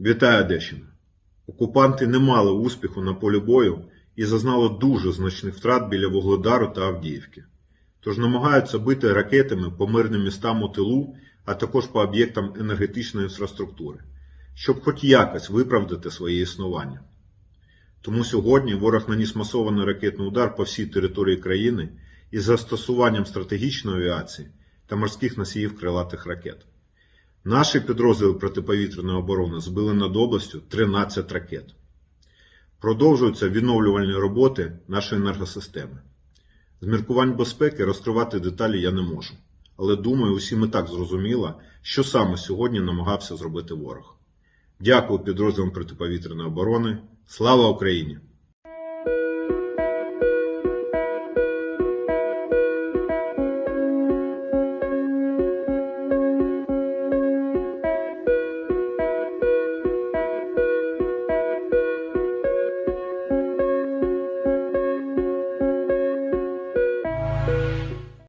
Вітаю Одещина! Окупанти не мали успіху на полі бою і зазнали дуже значних втрат біля Вугледару та Авдіївки. Тож намагаються бити ракетами по мирним містам у тилу, а також по об'єктам енергетичної інфраструктури, щоб хоч якось виправдати своє існування. Тому сьогодні ворог наніс масований ракетний удар по всій території країни із застосуванням стратегічної авіації та морських носіїв крилатих ракет. Наші підрозділи протиповітряної оборони збили над областю 13 ракет. Продовжуються відновлювальні роботи нашої енергосистеми. З міркувань безпеки розкривати деталі я не можу, але думаю, усім і так зрозуміло, що саме сьогодні намагався зробити ворог. Дякую підрозділам протиповітряної оборони. Слава Україні!